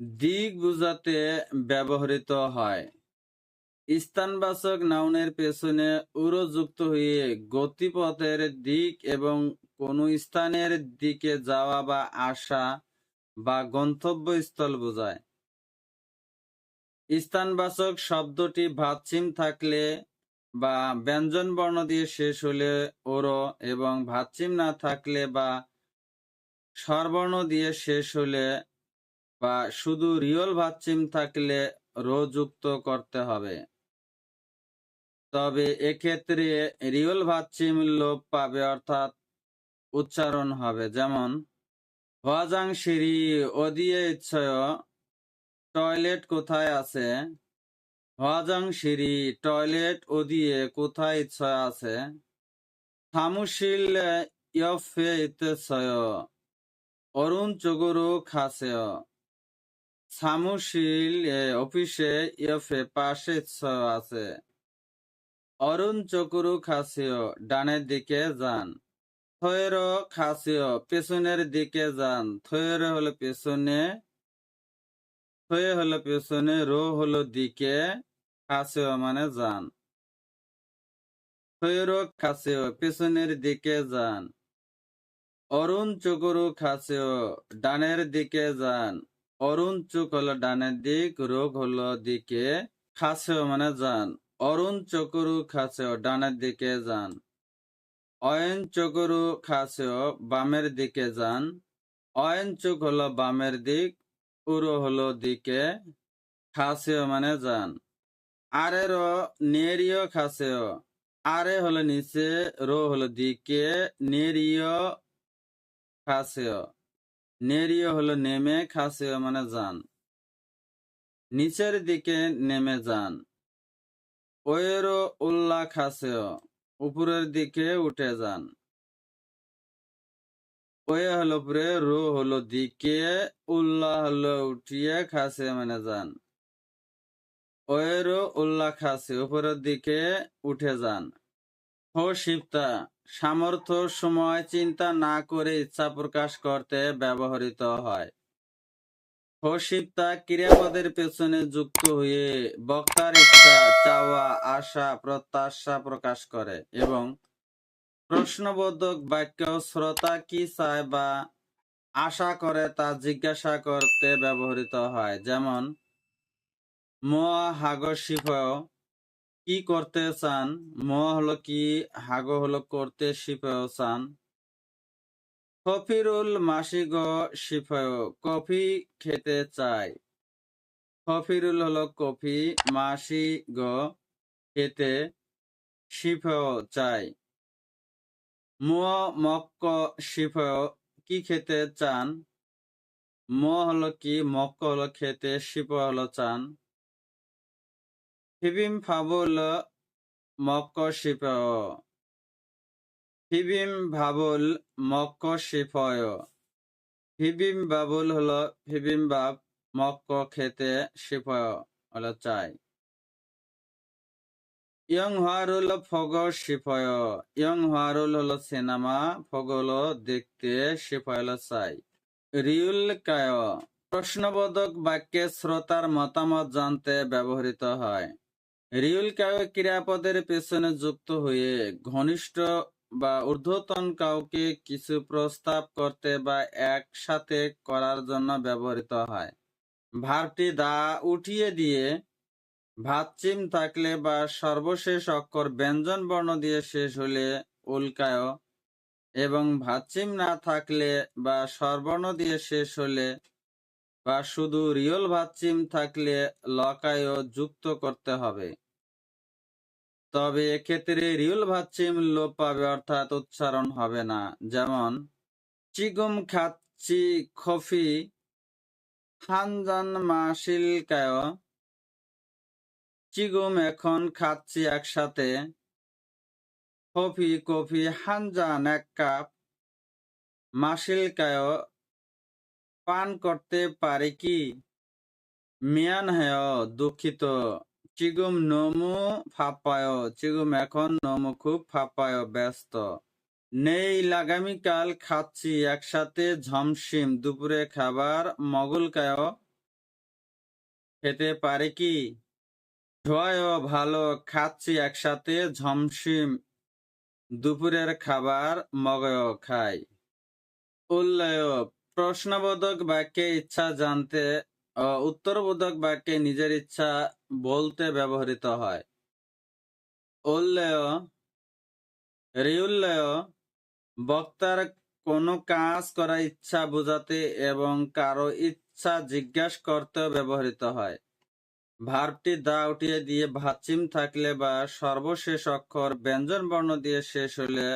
দিক বুঝাতে ব্যবহৃত হয়। স্থানবাচক নাউনের পেছনে উরো যুক্ত হয়ে গতিপথের দিক এবং কোনো স্থানের দিকে যাওয়া বা আসা বা গন্তব্যস্থল বোঝায়। স্থানবাচক শব্দটি ভাতচিম থাকলে বা ব্যঞ্জন বর্ণ দিয়ে শেষ হলে ওরো এবং ভাতচিম না থাকলে বা স্বরবর্ণ দিয়ে শেষ হলে বা শুধু রিয়ল ভাতচিম থাকলে রো যুক্ত করতে হবে। তবে এক্ষেত্রে রিয়ল ভাতচিম লোপ পাবে অর্থাৎ উচ্চারণ হবে। যেমন হওয়াজাং সিঁড়ি অদিয়ে ইচ্ছয় টয়লেট কোথায় আছে? হওয়াজাং সিঁড়ি টয়লেট ওদিয়ে কোথায় ইচ্ছয় আছে? থামুশিল ইয়ফে ইতেছয় অরুণ চগুরু খাসেয় সামুশিল অফিসে ইয়ফে পাশে আছে। অরুণ চকুরু খাসিও, ডানের দিকে যান। থয়ের খাসিও, পেছনের দিকে যান। থয়ের হলো পেছনে, থয়ে হলো পেছনে, রো হলো দিকে, খাসিও মানে যান। থয়ের খাসিও, পেছনের দিকে যান। অরুণ চকুরু খাসিও, ডানের দিকে যান। অরুণ চুক হলো ডানের দিক, রোগ হলো দিকে। খাসেও মানে যান। অরুণ চকুরু খাসেও ডানের দিকে যান। অয়ন চকুরু খাসেও বামের দিকে যান। অয়ন চোখ হলো বামের দিক, উরো হলো দিকে। খাসেও মানে যান। আরেরও নেরিয় খাসেও আরে হলো নিচে, রো হলো দিকে নেরিয় খাসেও নেরিয় হলো নেমে খাসেও মানে যান। নিচের দিকে নেমে যান। ওয়েরো উল্লা খাসেও, উপরের দিকে উঠে যান। ওয়ে হলো উপরে, রো হলো দিকে উল্লাহ হলো উঠিয়ে খাসে মানে যান। ওয়েরো উল্লাহ খাসে, উপরের দিকে উঠে যান। হো শিপ্তা সামর্থ্য, সময়, চিন্তা না করে ইচ্ছা প্রকাশ করতে ব্যবহৃত হয়। ক্রিয়াপদের পেছনে যুক্ত হয়ে বক্তার ইচ্ছা, চাওয়া, আশা, প্রত্যাশা প্রকাশ করে এবং প্রশ্নবোধক বাক্য শ্রোতা কি চায় বা আশা করে তা জিজ্ঞাসা করতে ব্যবহৃত হয়। যেমন মোয়া হাগ শিফয় কি করতে চান? মোয়া হলো কি? হাগ হলো করতে শিফয় চান? কফিরুল মাসিগ শিফয় কফি খেতে চায় কফিরুল হলো কফি মাসি গ খেতে শিফয় চাই। মুয় মক্ক শিফয় কি খেতে চান? ম হলো কি? মক্ক হলো খেতে শিপ হলো চান। ফিবিম ফাবুল মক্ক শিফয় ফিবিম ভাবুল মক্ক শিফয় ফিবিম বাবুল হলো ফিবিম বাব মক্ক খেতে শিফয় হলো চাই ইয়ং হারুল ফগ শিফয় ইয়ং হারুল হলো সিনেমা ফগ হলো দেখতে শিফয় হলো চাই রিউল কায় প্রশ্নবোধক বাক্যে শ্রোতার মতামত জানতে ব্যবহৃত হয় রিউল ক্রিয়াপদের পেছনে যুক্ত হয়ে ঘনিষ্ঠ বা ঊর্ধ্বতন কাউকে কিছু প্রস্তাব করতে বা একসাথে করার জন্য ব্যবহৃত হয়। ভারটি দা উঠিয়ে দিয়ে ভাতচিম থাকলে বা সর্বশেষ অক্ষর ব্যঞ্জন বর্ণ দিয়ে শেষ হলে উল্কায় এবং ভাতচিম না থাকলে বা স্বরবর্ণ দিয়ে শেষ হলে বা শুধু রিয়ল ভাতচিম থাকলে লকায় যুক্ত করতে হবে। তবে এক্ষেত্রে রিউল ভাতচিম লোপ পাবে অর্থাৎ উচ্চারণ হবে না। যেমন, চিগুম খাচ্ছি খফি, হানজান মাসিলকায় চিগুম এখন খাচ্ছি একসাথে কফি কফি হানজান এক কাপ মাসিলকায় পান করতে পারে কি? মিয়ান হেয় দুঃখিত। চিগুম নমু ফাপায়, চিগুম এখন নমু খুব ফাপায়, ব্যস্ত। নেই আগামীকাল খাচ্ছি একসাথে ঝমসিম, দুপুরে খাবার মগলকায় খেতে পারে কি? জয় ভালো, খাচ্ছি একসাথে ঝমসিম, দুপুরের খাবার মগয় খাই উল্লয় প্রশ্নবোধক বাক্যে ইচ্ছা জানতে উত্তরবোধক বাক্যে নিজের ইচ্ছা বলতে ব্যবহৃত হয়। উল্লয়, রিউল্লয়, বক্তার কোনো কাজ করার ইচ্ছা বোঝাতে এবং কারও ইচ্ছা জিজ্ঞাসা করতে ব্যবহৃত হয়। ভার্বটি দা উঠিয়ে দিয়ে ভাচিম থাকলে বা সর্বশেষ অক্ষর ব্যঞ্জন বর্ণ দিয়ে শেষ হলে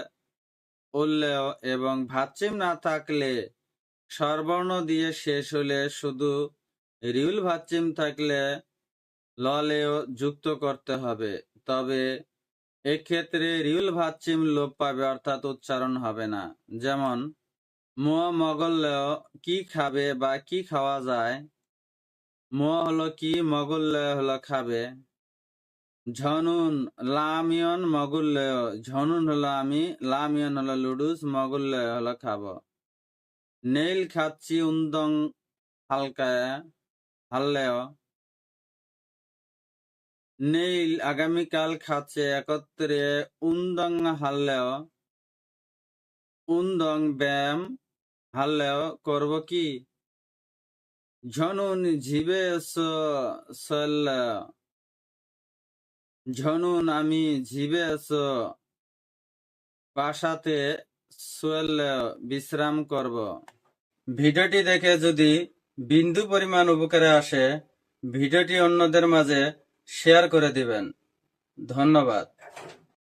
উল্লেয় এবং ভাচিম না থাকলে স্বরবর্ণ দিয়ে শেষ হলে শুধু রিউল ভাচিম থাকলে ললেও যুক্ত করতে হবে। তবে এক্ষেত্রে রিউল ভাচিম লোপ পাবে অর্থাৎ উচ্চারণ হবে না। যেমন, মুয়া মগল্লেও কি খাবে বা কি খাওয়া যায়? মুয়া হলো কি মগল্লেয় হলো খাবে? ঝনুন, লামিয়ন মগুল্লেয় ঝনুন হলো আমি, লামিয়ন হলো লুডুস মগুল্লেয় হলো খাব। নেইল খাচ্ছি উন্দং হালকা, হাল্লেও। নেইল আগামীকাল খাচ্ছে একত্রে উন্দং হাল্লেও। উন্দং ব্যায়াম হাল্লেও করব কি? ঝনুন সল্লেও ঝনুন আমি ঝিবে বাসাতে শুয়েলেও বিশ্রাম করব। ভিডিওটি দেখে যদি বিন্দু পরিমাণ উপকারে আসে, ভিডিওটি অন্যদের মাঝে শেয়ার করে দিবেন। ধন্যবাদ।